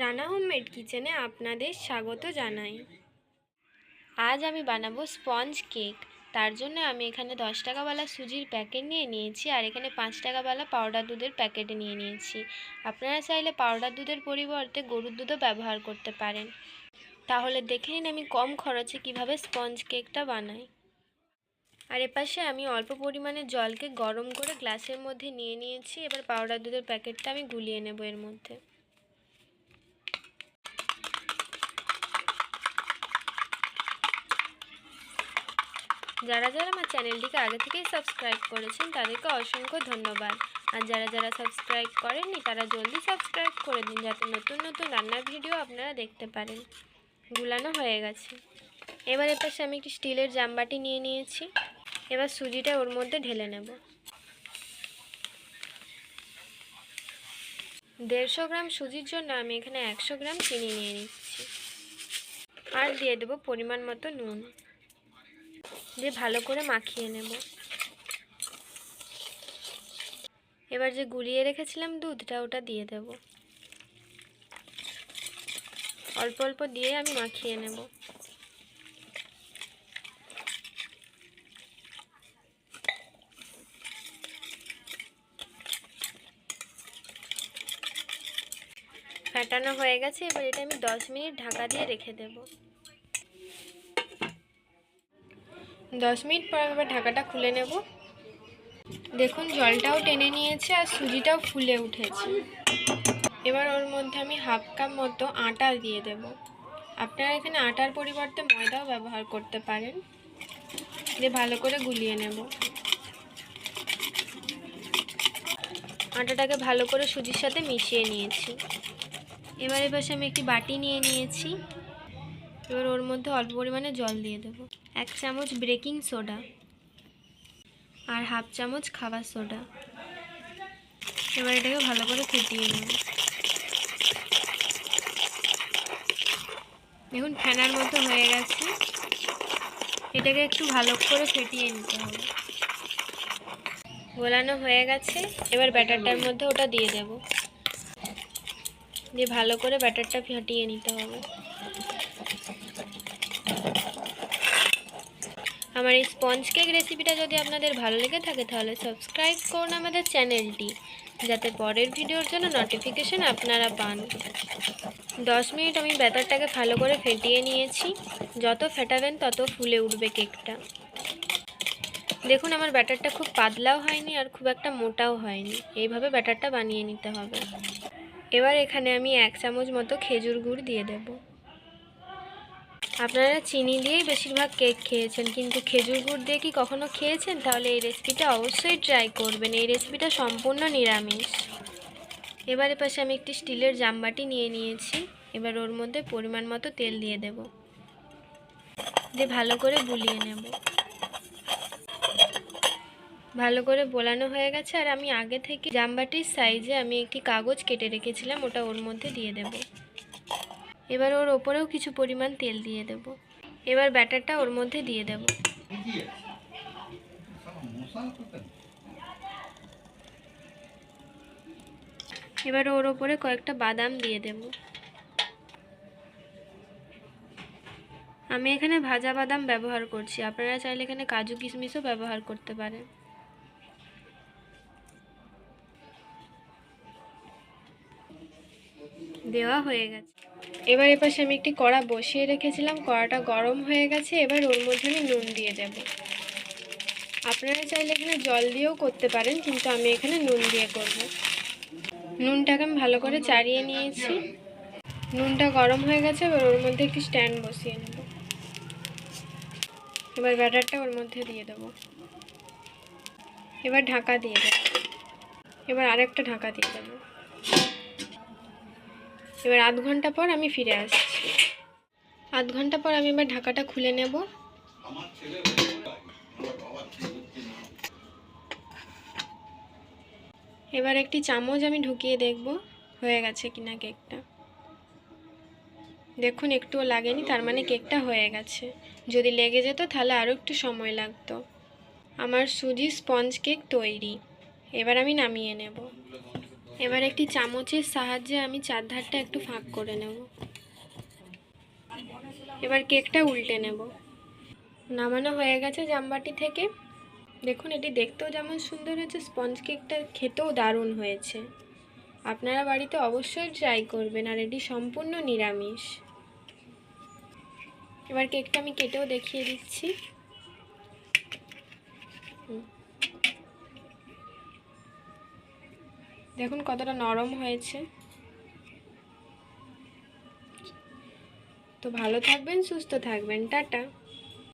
Rana homemade কিচেনে আপনাদের স্বাগত জানাই। আজ আমি বানাবো স্পঞ্জ কেক। তার জন্য আমি এখানে দশ টাকাওয়ালা সুজির প্যাকেট নিয়ে নিয়েছি আর এখানে পাঁচ টাকাওয়ালা পাউডার দুধের প্যাকেট নিয়ে নিয়েছি। আপনারা চাইলে পাউডার দুধের পরিবর্তে গরুর দুধও ব্যবহার করতে পারেন। তাহলে দেখে নিন আমি কম খরচে কীভাবে স্পঞ্জ কেকটা বানাই। আর এপাশে আমি অল্প পরিমাণে জলকে গরম করে গ্লাসের মধ্যে নিয়ে নিয়েছি। এবার পাউডার দুধের প্যাকেটটা আমি গুলিয়ে নেব এর মধ্যে। যারা যারা আমার চ্যানেলটিকে আগে থেকেই সাবস্ক্রাইব করেছেন, তাদেরকে অসংখ্য ধন্যবাদ। আর যারা যারা সাবস্ক্রাইব করেননি, তারা জলদি সাবস্ক্রাইব করে দিন যাতে নতুন নতুন রান্নার ভিডিও আপনারা দেখতে পারেন। গুলানো হয়ে গেছে। এবার এর পাশে আমি একটি স্টিলের জামবাটি নিয়ে নিয়েছি। এবার সুজিটা ওর মধ্যে ঢেলে নেব। দেড়শো গ্রাম সুজির জন্য আমি এখানে একশো গ্রাম চিনি নিয়ে নিচ্ছি। আর দিয়ে দেবো পরিমাণ মতো নুন। দিয়ে ভালো করে মাখিয়ে নেব। এবার যে গুলিয়ে রেখেছিলাম দুধটা ওটা দিয়ে দেব। অল্প অল্প দিয়ে আমি মাখিয়ে নেব। ফেটানো হয়ে গেছে, এবার এটা আমি দশ মিনিট ঢাকা দিয়ে রেখে দেব। দশ মিনিট পর আমি এবার ঢাকাটা খুলে নেব। দেখুন, জলটাও টেনে নিয়েছে আর সুজিটাও ফুলে উঠেছে। এবার ওর মধ্যে আমি হাফ কাপ মতো আটা দিয়ে দেব। আপনারা এখানে আটার পরিবর্তে ময়দাও ব্যবহার করতে পারেন। দিয়ে ভালো করে গুলিয়ে নেব। আটাটাকে ভালো করে সুজির সাথে মিশিয়ে নিয়েছি। এবার এবার আমি একটি বাটি নিয়ে নিয়েছি। এবার ওর মধ্যে অল্প পরিমাণে জল দিয়ে দেব। এক চামচ বেকিং সোডা আর হাফ চামচ খাবার সোডা। এবার এটাকে ভালো করে ফুটিয়ে নেব। দেখুন, ফেনার মতো হয়ে গেছে। এটাকে একটু ভালো করে ফেটিয়ে নিতে হবে। গোলানো হয়ে গেছে। এবার ব্যাটারটার মধ্যে ওটা দিয়ে দেব। দিয়ে ভালো করে ব্যাটারটা ফাটিয়ে নিতে হবে। আমার এই স্পঞ্জ কেক রেসিপিটা যদি আপনাদের ভালো লেগে থাকে, তাহলে সাবস্ক্রাইব করুন আমাদের চ্যানেলটি যাতে পরের ভিডিওর জন্য নোটিফিকেশান আপনারা পান। দশ মিনিট আমি ব্যাটারটাকে ভালো করে ফেটিয়ে নিয়েছি। যত ফেটাবেন তত ফুলে উঠবে কেকটা দেখুন, আমার ব্যাটারটা খুব পাতলাও হয়নি আর খুব একটা মোটাও হয়নি। এইভাবে ব্যাটারটা বানিয়ে নিতে হবে। এবার এখানে আমি এক চামচ মতো খেজুর গুড় দিয়ে দেব। আপনারা চিনি দিয়েই বেশিরভাগ কেক খেয়েছেন, কিন্তু খেজুর গুড় দিয়ে কি কখনো খেয়েছেন? তাহলে এই রেসিপিটা অবশ্যই ট্রাই করবেন। এই রেসিপিটা সম্পূর্ণ নিরামিষ। এবারে পাশে আমি একটি স্টিলের জামবাটি নিয়ে নিয়েছি। এবার ওর মধ্যে পরিমাণ মতো তেল দিয়ে দেব। দিয়ে ভালো করে বুলিয়ে নেব। ভালো করে বোলানো হয়ে গেছে আর আমি আগে থেকে জামবাটির সাইজে আমি একটি কাগজ কেটে রেখেছিলাম, ওটা ওর মধ্যে দিয়ে দেব। এবার ওর ওপরেও কিছু পরিমাণ তেল দিয়ে দেব। এবার ব্যাটারটা ওর মধ্যে দিয়ে দেব। এবার ওর ওপরে কয়েকটা বাদাম দিয়ে দেব। আমি এখানে ভাজা বাদাম ব্যবহার করছি। আপনারা চাইলে এখানে কাজু কিশমিশও ব্যবহার করতে পারেন। দেওয়া হয়ে গেছে। এবার এপাশে আমি একটি কড়া বসিয়ে রেখেছিলাম। কড়াটা গরম হয়ে গেছে। এবার ওর মধ্যে আমি নুন দিয়ে দেব। আপনারা চাইলে এখানে জল দিয়েও করতে পারেন, কিন্তু আমি এখানে নুন দিয়ে করব। নুনটাকে আমি ভালো করে চাড়িয়ে নিয়েছি। নুনটা গরম হয়ে গেছে। এবার ওর মধ্যে একটি স্ট্যান্ড বসিয়ে নেব। এবার ব্যাটারটা ওর মধ্যে দিয়ে দেবো। এবার ঢাকা দিয়ে দেবো। এবার আরেকটা ঢাকা দিয়ে দেবো। এবার আধ ঘণ্টা পর আমি ফিরে আসছি। আধ ঘণ্টা পর আমি এবার ঢাকাটা খুলে নেব। এবার একটি চামচ আমি ঢুকিয়ে দেখব হয়ে গেছে কিনা কেকটা। দেখুন, একটুও লাগেনি, তার মানে কেকটা হয়ে গেছে। যদি লেগে যেত, তাহলে আরও একটু সময় লাগতো। আমার সুজি স্পঞ্জ কেক তৈরি। এবার আমি নামিয়ে নেব। এবার একটি চামচের সাহায্যে আমি চারধারটা একটু ফাঁক করে নেব। এবার কেকটা উল্টে নেব। নামানো হয়ে গেছে জামবাটি থেকে। দেখুন, এটি দেখতেও যেমন সুন্দর হয়েছে, স্পঞ্জ কেকটা খেতেও দারুণ হয়েছে। আপনারা বাড়িতে অবশ্যই ট্রাই করবেন, আর এটি সম্পূর্ণ নিরামিষ। এবার কেকটা আমি কেটেও দেখিয়ে দিচ্ছি। দেখুন কতটা নরম হয়েছে। তো ভালো থাকবেন সুস্থ থাকবেন টাটা।